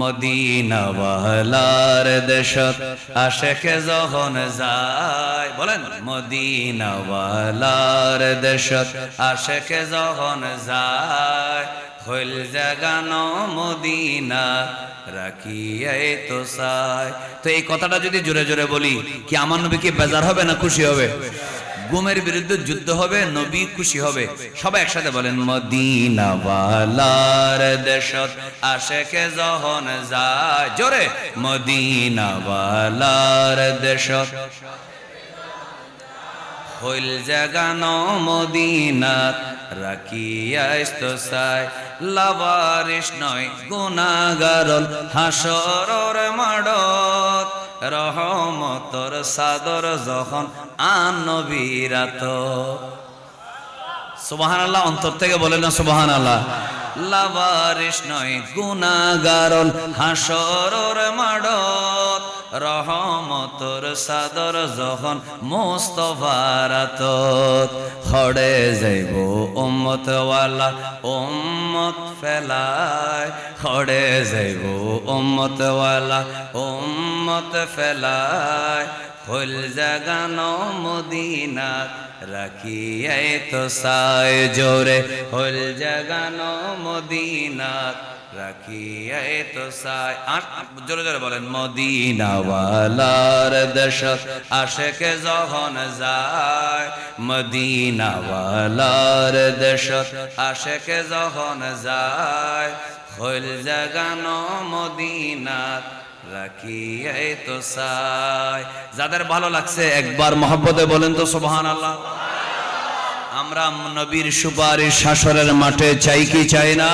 মদিনাওয়ালার দেশত আশেকে যখন যায়, বলেন, মদিনাওয়ালার দেশত আশেকে যখন যায় হইল জাগানো মদিনা রাখিয়াই তো সাই তো এই কথাটা যদি জোরে জোরে বলি, কি আমার নবী কি বেজার হবে না খুশি হবে? গুমের বিরুদ্ধে যুদ্ধ হবে, নবী খুশি হবে। সবাই একসাথে বলেন, মদিনাওয়ালার দেশত আশেকে যখন যায়। জোরে, মদিনাওয়ালার দেশত হইল জাগানো মদিনাত রাখিয়াইস্ত সাই। লাভারিস নয় গুনাগারল হাসরর মাডত রহমতর সাদর যখন আনবিরাত। সুবাহান আল্লাহ অন্তর থেকে বলে না সুবাহান আল্লাহ লাভারিস নয় গুণাগারল হাসরর মাডত। রহমতর সাদর যখন মোস্তফারাত হড়ে যাইব উম্মত ওয়ালা উম্মত ফেলায়। হড়ে যাইব উম্মত ওয়ালা উম্মত ফেলায়। ফুল জাগানো মদিনাত রাখিয়াই তো সায় জোরে। ফুল জাগানো মদিনাত রাখিয়াই তো সায় আ- জোরে জোরে বলেন, মদিনাওয়ালার দেশ আশেকে যখন যায় মদিনাওয়ালার দেশ। আশেকে যখন যায় হইল জাগানো মদিনাত রাখিয়াই তো সাই যাদের ভালো লাগছে, একবার মহব্বতে বলেন তো সুবহান আল্লাহ আমরা নবীর সুপারিশ শাসরের মাঠে চাই কি চাই না?